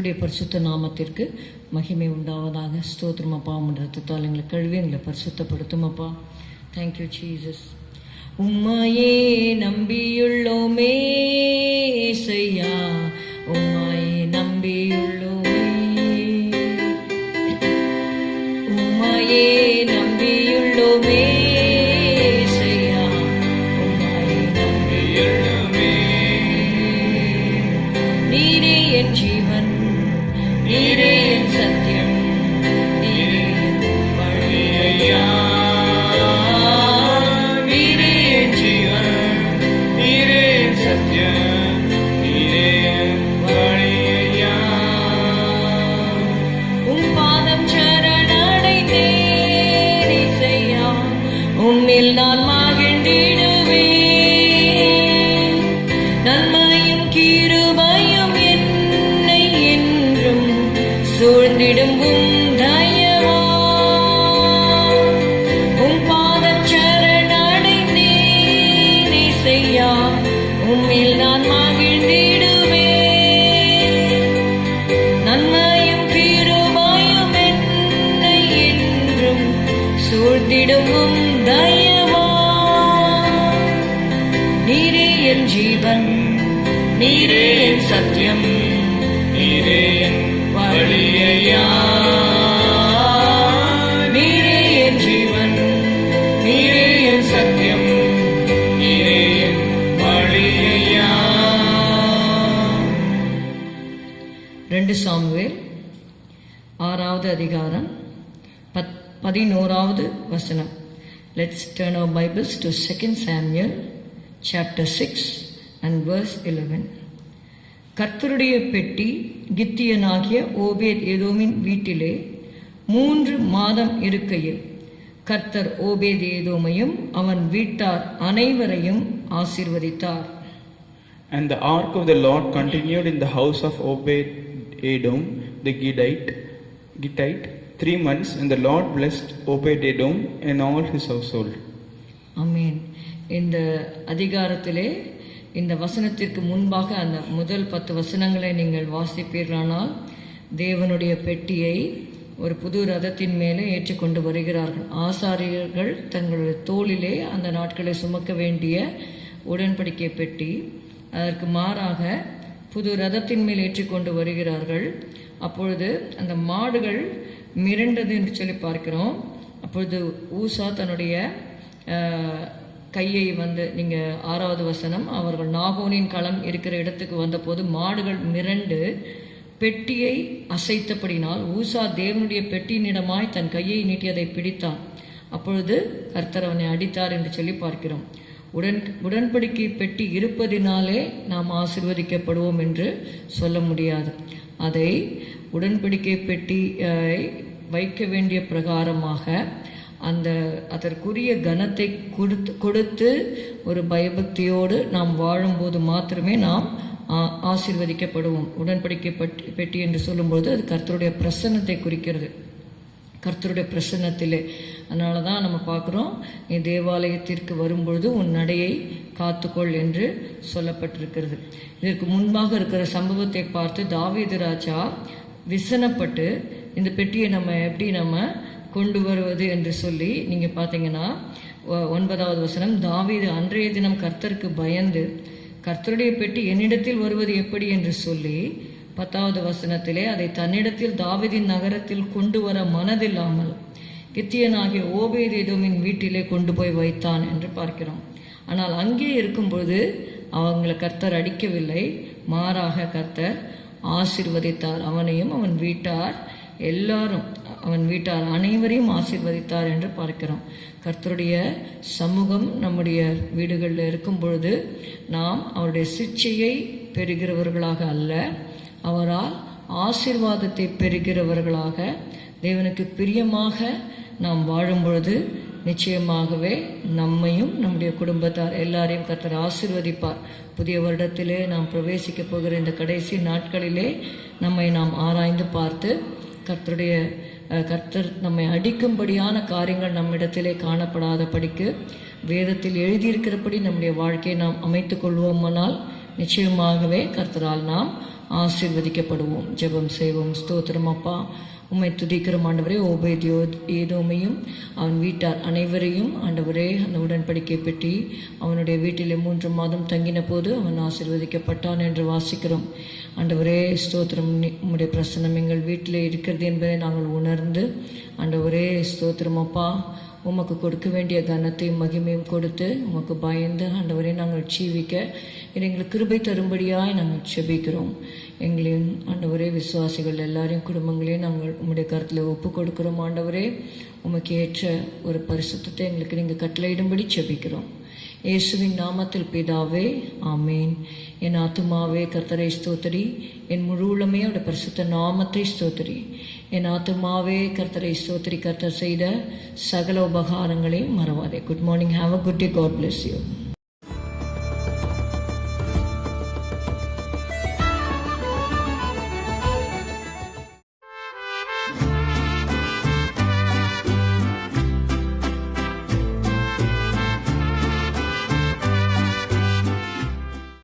கர்த்தருடைய பரிசுத்த நாமத்திற்கு மகிமை உண்டாவதாக. ஸ்தோத்திரம் அப்பா உம்முடைய ரத்தத்தால் எங்களை கழுவி எங்களை பரிசுத்தப்படுத்தும் அப்பா தேங்க்யூ சீசஸ் உம்மையே நம்பியுள்ளோமே செய்யா உன்னில் நான் மகிழ்ந்திடுவேன். நன்மையும் கிருபையும் என்னை என்றும் சூழ்ந்திடும் உம்மில் நான் மகிழ்ந்திடுவேன். நன்மையும் கிருபையும் என்னை என்றும் சூழ்ந்திடும் என் ஜீவன். நீரே என் சத்தியம். நீரே என் வழியையா நீரே என் ஜீவன். நீரே என் சத்தியம். நீரே என் வழியையா ரெண்டு சாமுவேல் ஆறாவது அதிகாரம் பத் பதினோராவது வசனம். Let's turn our Bibles to second Samuel chapter six and verse eleven கர்த்தருடைய பெட்டி கித்தியனாகிய ஓபேத் ஏதோமின் வீட்டிலே மூன்று மாதம் இருக்கையில் கர்த்தர் ஓபேத் ஏதோமையும் அவன் வீட்டார் அனைவரையும் ஆசீர்வதித்தார் And the ark of the Lord continued in the house of Obed Edom the Gittite, Gittite three months, and the Lord blessed Obed Edom and all his household. ஆமென் இந்த அதிகாரத்திலே இந்த வசனத்திற்கு முன்பாக அந்த முதல் பத்து வசனங்களை நீங்கள் வாசிப்பீர்களானால் தேவனுடைய பெட்டியை ஒரு புது ரதத்தின் மேலே ஏற்றுக்கொண்டு வருகிறார்கள். ஆசாரியர்கள் தங்களுடைய தோளிலே அந்த நாட்களை சுமக்க வேண்டிய உடன்படிக்கை பெட்டி அதற்கு மாறாக புது ரதத்தின் மேல் ஏற்றிக்கொண்டு வருகிறார்கள். அப்பொழுது அந்த மாடுகள் மிரண்டது என்று சொல்லி பார்க்கிறோம். அப்பொழுது ஊசா தன்னுடைய கையை வந்து நீங்கள் ஆறாவது வசனம் அவர்கள் நாகோனின் களம் இருக்கிற இடத்துக்கு வந்தபோது மாடுகள் மிரண்டு பெட்டியை அசைத்தபடினால் ஊசா தேவனுடைய பெட்டியினிடமாய் தன் கையை நீட்டியதை பிடித்தான். அப்பொழுது கர்த்தர் அவனை அடித்தார் என்று சொல்லி பார்க்கிறோம். உடன் உடன்படிக்கை பெட்டி இருப்பதினாலே நாம் ஆசிர்வதிக்கப்படுவோம் என்று சொல்ல முடியாது. அதை உடன்படிக்கை பெட்டியை வைக்க வேண்டிய பிரகாரமாக அந்த அதற்குரிய கனத்தை கொடுத்து கொடுத்து ஒரு பயபக்தியோடு நாம் வாழும்போது மாத்திரமே நாம் ஆ- உடன்படிக்கை பட்டி பெட்டி என்று சொல்லும்போது அது கர்த்தருடைய பிரசன்னத்தை குறிக்கிறது. கர்த்தருடைய பிரசன்னத்திலே. அதனால தான் நம்ம பார்க்குறோம் நீ தேவாலயத்திற்கு வரும்பொழுது உன் நடையை காத்துக்கொள் என்று சொல்லப்பட்டிருக்கிறது. இதற்கு முன்பாக இருக்கிற சம்பவத்தை பார்த்து தாவீது ராஜா விசனப்பட்டு இந்த பெட்டியை நம்ம எப்படி நம்ம கொண்டு வருவது என்று சொல்லி நீங்கள் பார்த்தீங்கன்னா ஒ- ஒன்பதாவது வசனம் தாவீது அன்றைய தினம் கர்த்தருக்கு பயந்து கர்த்தருடைய பெட்டி என்னிடத்தில் வருவது எப்படி? என்று சொல்லி பத்தாவது வசனத்திலே அதை தன்னிடத்தில் தாவிதின் நகரத்தில் கொண்டு வர மனதில்லாமல் கித்தியனாகிய ஓபேதேதோமின் வீட்டிலே கொண்டு போய் வைத்தான் என்று பார்க்கிறோம். ஆனால் அங்கே இருக்கும்பொழுது அவங்களை கர்த்தர் அடிக்கவில்லை. மாறாக கர்த்தர் ஆசீர்வதித்தார். அவனையும் அவன் வீட்டார் எல்லாரும் அவன் வீட்டார் அனைவரையும் ஆசீர்வதித்தார் என்று பார்க்கிறோம். கர்த்தருடைய சமூகம் நம்முடைய வீடுகளில் இருக்கும் பொழுது நாம் அவருடைய சிக்ஷையை பெறுகிறவர்களாக அல்ல அவரால் ஆசீர்வாதத்தை பெறுகிறவர்களாக தேவனுக்கு பிரியமாக நாம் வாழும் பொழுது நிச்சயமாகவே நம்மையும் நம்முடைய குடும்பத்தார் எல்லாரையும் கர்த்தர் ஆசிர்வதிப்பார். புதிய வருடத்திலே நாம் பிரவேசிக்க போகிற இந்த கடைசி நாட்களிலே நம்மை நாம் ஆராய்ந்து பார்த்து கர்த்தருடைய கர்த்தர் நம்மை அடிக்கும்படியான காரியங்கள் நம்மிடத்திலே காணப்படாத படிக்கு வேதத்தில் எழுதியிருக்கிறபடி நம்முடைய வாழ்க்கையை நாம் அமைத்து கொள்வோமானால் நிச்சயமாகவே கர்த்தரால் நாம் ஆசீர்வதிக்கப்படுவோம். ஜெபம் செய்வோம். ஸ்தோத்திரம் அப்பா. உம்மை துதிக்கிற ஆண்டவரே. ஓபேதியோ ஏதோமையும் அவன் வீட்டார் அனைவரையும் ஆண்டவரே அந்த உடன்படிக்கை பெட்டி அவனுடைய வீட்டிலே மூன்று மாதம் தங்கின போது அவன் ஆசிர்வதிக்கப்பட்டான் என்று வாசிக்கிறோம். ஆண்டவரே ஸ்தோத்திரம். உம்முடைய பிரசனம் எங்கள் வீட்டிலே இருக்கிறது என்பதை நாங்கள் உணர்ந்து ஆண்டவரே ஸ்தோத்திரம் அப்பா. உமக்கு கொடுக்க வேண்டிய கனத்தையும் மகிமையும் கொடுத்து உமக்கு பயந்து ஆண்டவரை நாங்கள் ஜீவிக்க இது எங்களுக்கு கிருபை தரும்படியாய் நாங்கள் செபிக்கிறோம் எங்களையும் ஆண்டவரே விசுவாசிகள் எல்லாரையும் குடும்பங்களையும் நாங்கள் உம்முடைய கருத்தில் ஒப்பு கொடுக்குறோம் ஆண்டவரே. உமக்கு ஏற்ற ஒரு பரிசுத்தத்தை எங்களுக்கு நீங்கள் கட்டளையிடும்படி செபிக்கிறோம் இயேசுவின் நாமத்தில் பிதாவே ஆமேன். என் ஆத்துமாவே கர்த்தரை ஸ்தோத்திரி. என் முழு உள்ளமே அவருடைய பரிசுத்த நாமத்தை ஸ்தோத்திரி. என் ஆத்துமாவே கர்த்தரை ஸ்தோத்திரி. கர்த்தர் செய்த சகல உபகாரங்களையும் மறவாதே. Good morning have a good day God bless you